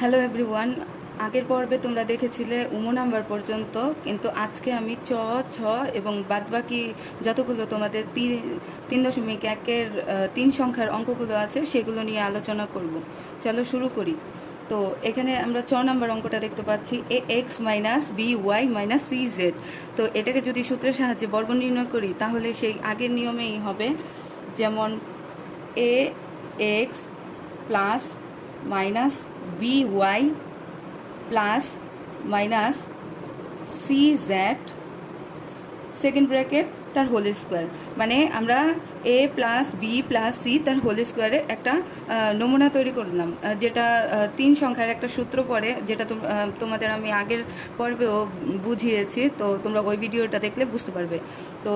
Hello everyone আগের পর্বে তোমরা দেখেছিলে উমো নাম্বার পর্যন্ত, কিন্তু আজকে আমি চ, ছ এবং বাদবাকি যতগুলো তোমাদের তিন তিন দশমিক একের তিন সংখ্যার অঙ্কগুলো আছে, সেগুলো নিয়ে আলোচনা করব। চলো শুরু করি। তো এখানে আমরা ছ নাম্বার অঙ্কটা দেখতে পাচ্ছি, A X minus B Y minus C Z. তো এটাকে যদি সূত্রের সাহায্যে বর্গ নির্ণয় করি, তাহলে সেই আগের নিয়মেই হবে, যেমন A X plus minus B Y plus minus C Z second bracket তার হোল স্কোয়ার মানে আমরা A plus B plus C তার হোল স্কোয়ারের একটা নমুনা তৈরি করলাম যেটা তিন সংখ্যার একটা সূত্র পড়ে, যেটা তোমাদের আমি আগের পর্বেও বুঝিয়েছি, তো তোমরা ওই ভিডিওটা দেখলে বুঝতে পারবে। তো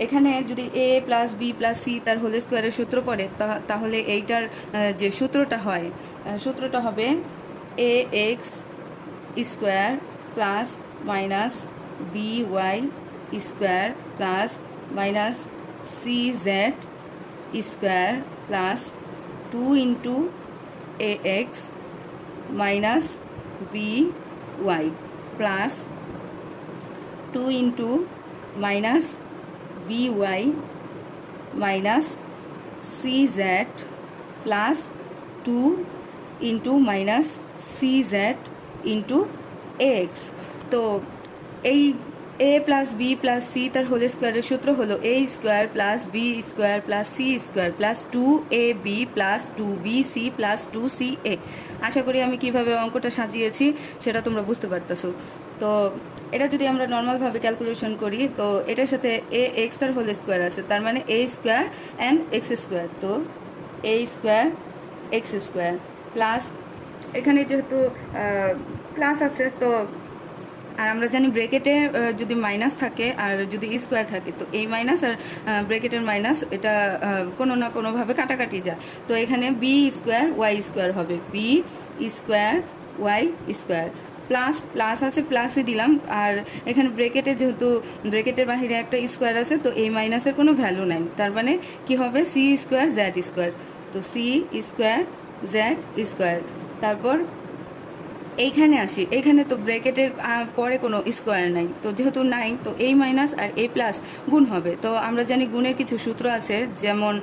এখানে যদি A plus B plus C তার হোল স্কোয়ারের সূত্র পড়ে তাহলে এইটার যে সূত্রটা হয় সূত্রটা হবে A X square plus minus B Y square plus minus C Z square plus two into A X minus B Y plus two into minus B Y minus C Z plus two into minus C Z into X তো এই A plus B plus C তার whole স্কোয়ারের সূত্র হলো A square plus B square plus C square plus two A B plus two B C plus two C A আশা করি আমি কীভাবে অঙ্কটা সাজিয়েছি সেটা তোমরা বুঝতে পারতেছো। তো এটা যদি আমরা নর্মালভাবে ক্যালকুলেশন করি, তো এটার সাথে এ এক্স তার হোল স্কোয়ার আছে। তার মানে A square and X square তো A square X square plus এখানে যেহেতু প্লাস আছে, তো আর আমরা জানি ব্রেকেটে যদি মাইনাস থাকে আর যদি স্কোয়ার থাকে, তো এই মাইনাস আর ব্রেকেটের মাইনাস এটা কোনো না কোনোভাবে কাটাকাটি যায়। তো এখানে বি স্কোয়ার ওয়াই স্কোয়ার হবে। B square Y square plus plus আছে প্লাসই দিলাম। আর এখানে ব্রেকেটে যেহেতু ব্রেকেটের বাহিরে একটা স্কোয়ার আছে, তো এই মাইনাসের কোনো ভ্যালু নাই। তার মানে কি হবে? সি স্কোয়ার জ্যাড স্কোয়ার তো সি স্কোয়ার জ্যাড স্কোয়ার তারপর এইখানে আসি। এইখানে তো ব্র্যাকেটের আহ, পরে কোনো স্কোয়ার নাই। তো যেহেতু নাই তো এই মাইনাস আর এই প্লাস গুণ হবে। তো আমরা জানি গুণের কিছু সূত্র আছে যেমন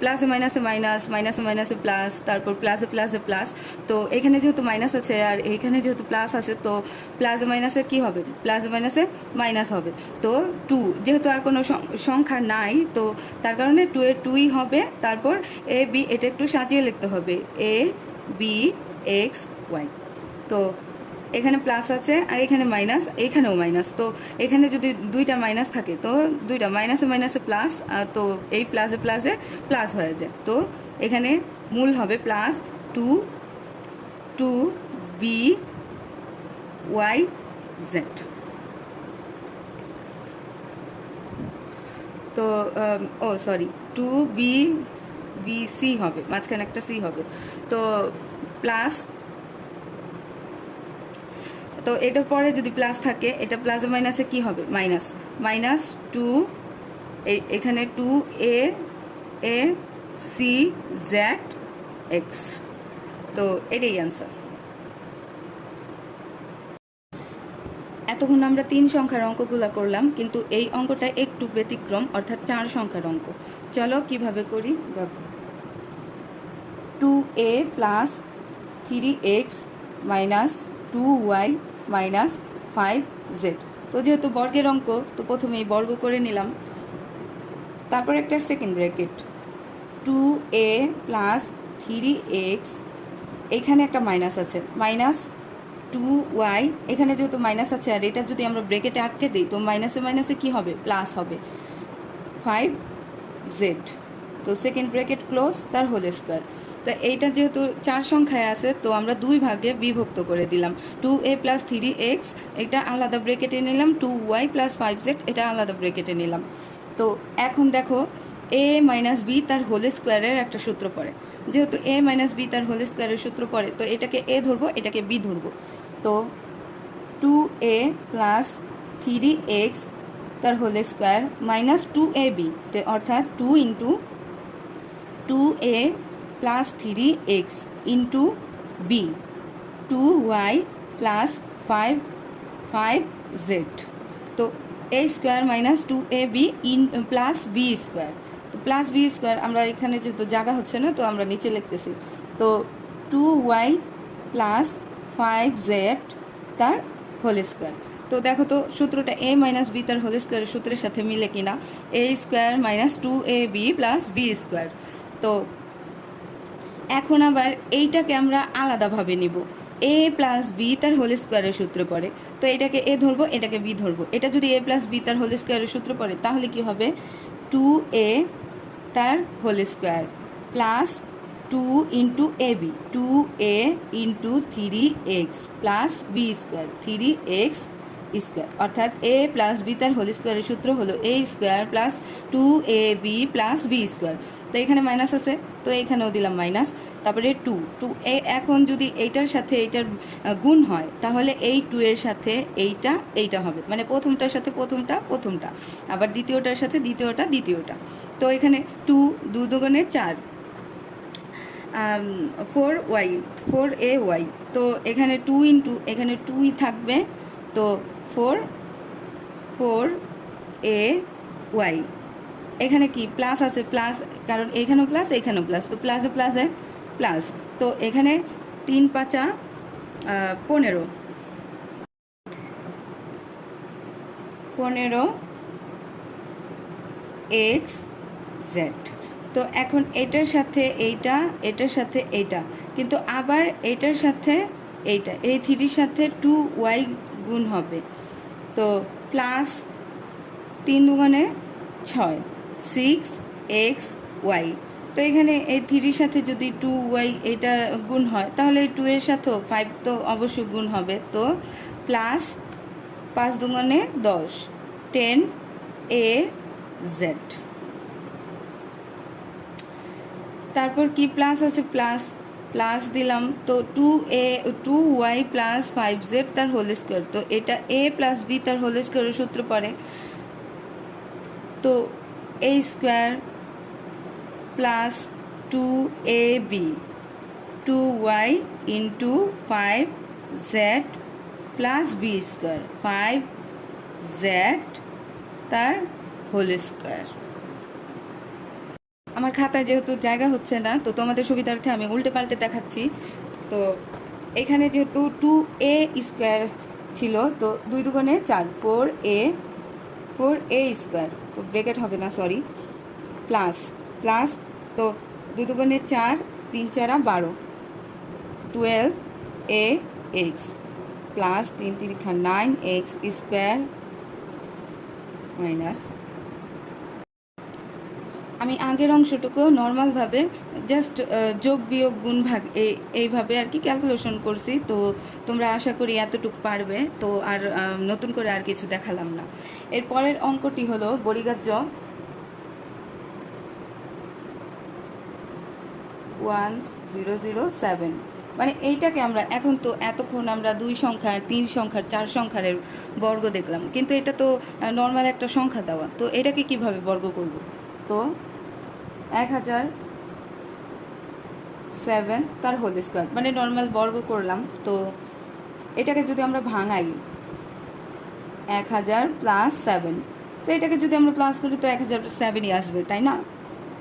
প্লাসে মাইনাসে মাইনাস মাইনাসে মাইনাসে প্লাস তারপর প্লাসে প্লাসে প্লাস তো এখানে যেহেতু মাইনাস আছে আর এইখানে যেহেতু প্লাস আছে তো প্লাসে মাইনাসে কি হবে? প্লাসে মাইনাসে মাইনাস হবে। তো টু যেহেতু আর কোনো সংখ্যা নাই তো তার কারণে টু এর টুই হবে। তারপর এ বি এটা একটু সাজিয়ে লিখতে হবে। এ বি এক্স ওয়াই তো এখানে প্লাস আছে আর এখানে মাইনাস এখানেও মাইনাস তো এখানে যদি দুইটা মাইনাস থাকে, তো দুইটা মাইনাসে মাইনাসে প্লাস তো এই প্লাসে প্লাসে প্লাস হয়ে যায়। তো এখানে মূল হবে plus two two B Y Z তো ও sorry two B B C হবে, মাঝখানে একটা সি হবে। তো প্লাস তো এটার পরে যদি প্লাস থাকে, এটা প্লাস মাইনাসে কি হবে? মাইনাস মাইনাস টু এখানে two A A C Z X তো এটাই অ্যান্সার এতক্ষণ আমরা তিন সংখ্যার অঙ্কগুলো করলাম, কিন্তু এই অঙ্কটা একটু ব্যতিক্রম, অর্থাৎ চার সংখ্যার অঙ্ক। চলো কীভাবে করি? দেখো। Two A plus three X minus two Y minus five Z. তো যেহেতু বর্গের অঙ্ক, তো প্রথমে এই বর্গ করে নিলাম। তারপর একটা second bracket two A plus three X এখানে একটা মাইনাস আছে। মাইনাস টু ওয়াই এখানে যেহেতু মাইনাস আছে, আর এটা যদি আমরা ব্রেকেটে আটকে দিই, তো মাইনাসে মাইনাসে কি হবে? প্লাস হবে। ফাইভ জেড তো সেকেন্ড ব্র্যাকেট ক্লোজ তার হোল স্কোয়ার তো এইটা যেহেতু চার সংখ্যায় আছে, তো আমরা দুই ভাগে বিভক্ত করে দিলাম। Two A plus three X এটা আলাদা ব্রেকেটে নিলাম। Two Y plus five Z এটা আলাদা ব্রেকেটে নিলাম। তো এখন দেখো এ মাইনাস বি তার হোল স্কোয়ারের একটা সূত্র পড়ে। যেহেতু এ মাইনাস বি তার হোল স্কোয়ারের সূত্র পড়ে, তো এটাকে এ ধরবো, এটাকে বি ধরবো। তো two A plus three X তার whole square minus two A B অর্থাৎ two into two A plus three X into B two Y plus five five Z তো A square minus two A B in plus B square তো plus B square আমরা এখানে যেহেতু জায়গা হচ্ছে না, তো আমরা নিচে লিখতেছি। তো two Y plus five Z তার হোল স্কোয়ার তো দেখো তো সূত্রটা এ মাইনাস বি তার হোল স্কোয়ারের সূত্রের সাথে মিলে কিনা। A square minus two A B plus B square তো এখন আবার এইটাকে আমরা আলাদাভাবে নিব। এ প্লাস বি তার হোল স্কোয়ারের সূত্র পড়ে। তো এটাকে এ ধরবো, এটাকে বি ধরবো। এটা যদি এ প্লাস বি তার হোল স্কোয়ারের সূত্র পড়ে, তাহলে কি হবে? টু এ তার whole square plus two into A B two A into three X plus B square three X square. অর্থাৎ এ প্লাস বি তার হোল স্কোয়ারের সূত্র হলো A square plus two A B plus B square. তো এখানে minus আছে, তো এখানেও দিলাম মাইনাস। তারপরে টু টু এ এখন যদি এইটার সাথে এইটার গুণ হয়, তাহলে এই টু এর সাথে এইটা এইটা হবে। মানে প্রথমটার সাথে প্রথমটা প্রথমটা। আবার দ্বিতীয়টার সাথে দ্বিতীয়টা দ্বিতীয়টা। তো এখানে টু দু দুগুণে চার four Y four A Y তো এখানে টু ইন্টু এখানে টুই থাকবে তো ফোর ফোর এ ওয়াই এখানে কি? প্লাস আছে প্লাস কারণ এখানেও প্লাস এখানেও প্লাস তো প্লাসে প্লাসে প্লাস তো এখানে তিন পাঁচা পনেরো। পনেরো এক্স জেড তো এখন এটার সাথে এইটা, এটার সাথে এইটা। কিন্তু আবার এটার সাথে এইটা। এই থ্রির সাথে টু ওয়াই গুণ হবে। তো প্লাস তিন দুগুণে ছয় সিক্স এক্স ওয়াই তো এখানে এই থ্রির সাথে যদি টু ওয়াই এটা গুণ হয়, তাহলে এই টু এর সাথেও ফাইভ তো অবশ্যই গুণ হবে। তো প্লাস পাঁচ দুগুণে দশ টেন এ জেড তারপর কি প্লাস আছে? প্লাস প্লাস দিলাম, তো two A two Y plus five Z তার হোল স্কোয়ার তো এটা এ প্লাস বি তার হোল স্কোয়ারের সূত্র পড়ে। তো A square plus two A B two Y into five Z plus B square five Z তার হোল স্কোয়ার আমার খাতায় যেহেতু জায়গা হচ্ছে না, তো তোমাদের সুবিধার্থে আমি উল্টে পাল্টে দেখাচ্ছি। তো এখানে যেহেতু টু এ স্কোয়ার ছিল, তো দুই দুগুণে চার four A four A square তো ব্রেকেট হবে না সরি প্লাস প্লাস তো দুই দুগুণে চার, তিন চারা বারো। টুয়েলভ এ এক্স প্লাস তিন তিরিখা নাইন এক্স স্কোয়ার মাইনাস আমি আগের অংশটুকু নর্মালভাবে জাস্ট যোগ বিয়োগ গুণ ভাগ এই এইভাবে আর কি ক্যালকুলেশন করছি। তো তোমরা আশা করি এতটুকু পারবে। তো আর নতুন করে আর কিছু দেখালাম না। এর পরের অঙ্কটি হলো বরিগাজ্য ওয়ান জিরো জিরো সেভেন মানে এইটাকে আমরা, এখন তো এতক্ষণ আমরা দুই সংখ্যার, তিন সংখ্যার, চার সংখ্যার বর্গ দেখলাম। কিন্তু এটা তো নর্মাল একটা সংখ্যা দেওয়া। তো এটাকে কীভাবে বর্গ করব? তো এক হাজার সেভেন তার হোল স্কোয়ার মানে নর্মাল বর্গ করলাম, তো এটাকে যদি আমরা ভাঙাই, এক হাজার প্লাস সেভেন তো এটাকে যদি আমরা প্লাস করি, তো এক হাজার সেভেনই আসবে, তাই না?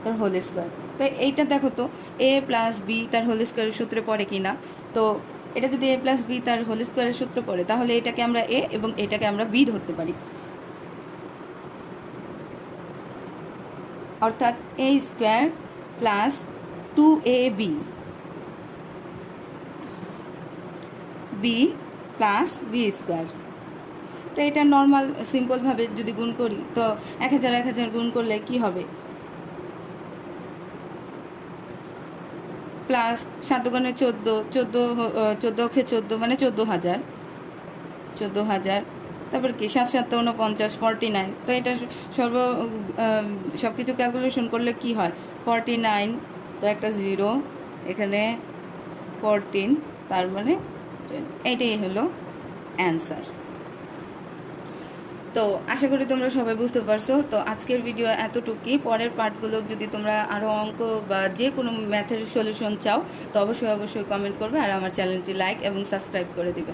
তার হোল স্কোয়ার তো এইটা দেখো তো এ প্লাস বি তার হোল স্কোয়ারের সূত্রে পড়ে কি না? তো এটা যদি এ প্লাস বি তার হোল স্কোয়ারের সূত্রে পড়ে, তাহলে এটাকে আমরা এ এবং এটাকে আমরা বি ধরতে পারি। অর্থাৎ A square plus two A B B plus B square তো এটা নর্মাল সিম্পলভাবে যদি গুণ করি, তো এক হাজার এক হাজার গুণ করলে কি হবে? প্লাস সাত গুণে চোদ্দ চোদ্দ চোদ্দ চোদ্দ মানে চোদ্দ হাজার। চোদ্দ হাজার তারপর কি সাত সাত উনপঞ্চাশ ফর্টি নাইন তো এটা সর্ব সব কিছু ক্যালকুলেশন করলে কি হয়? ফর্টি নাইন তো একটা জিরো এখানে ফোরটিন তার মানে এটাই হলো অ্যান্সার তো আশা করি তোমরা সবাই বুঝতে পারছ। তো আজকের ভিডিও এতটুকুই। পরের পার্টগুলো যদি তোমরা আরও অঙ্ক বা যে কোনো ম্যাথের সলিউশন চাও, তো অবশ্যই অবশ্যই কমেন্ট করবে আর আমার চ্যানেলটি লাইক এবং সাবস্ক্রাইব করে দিবে।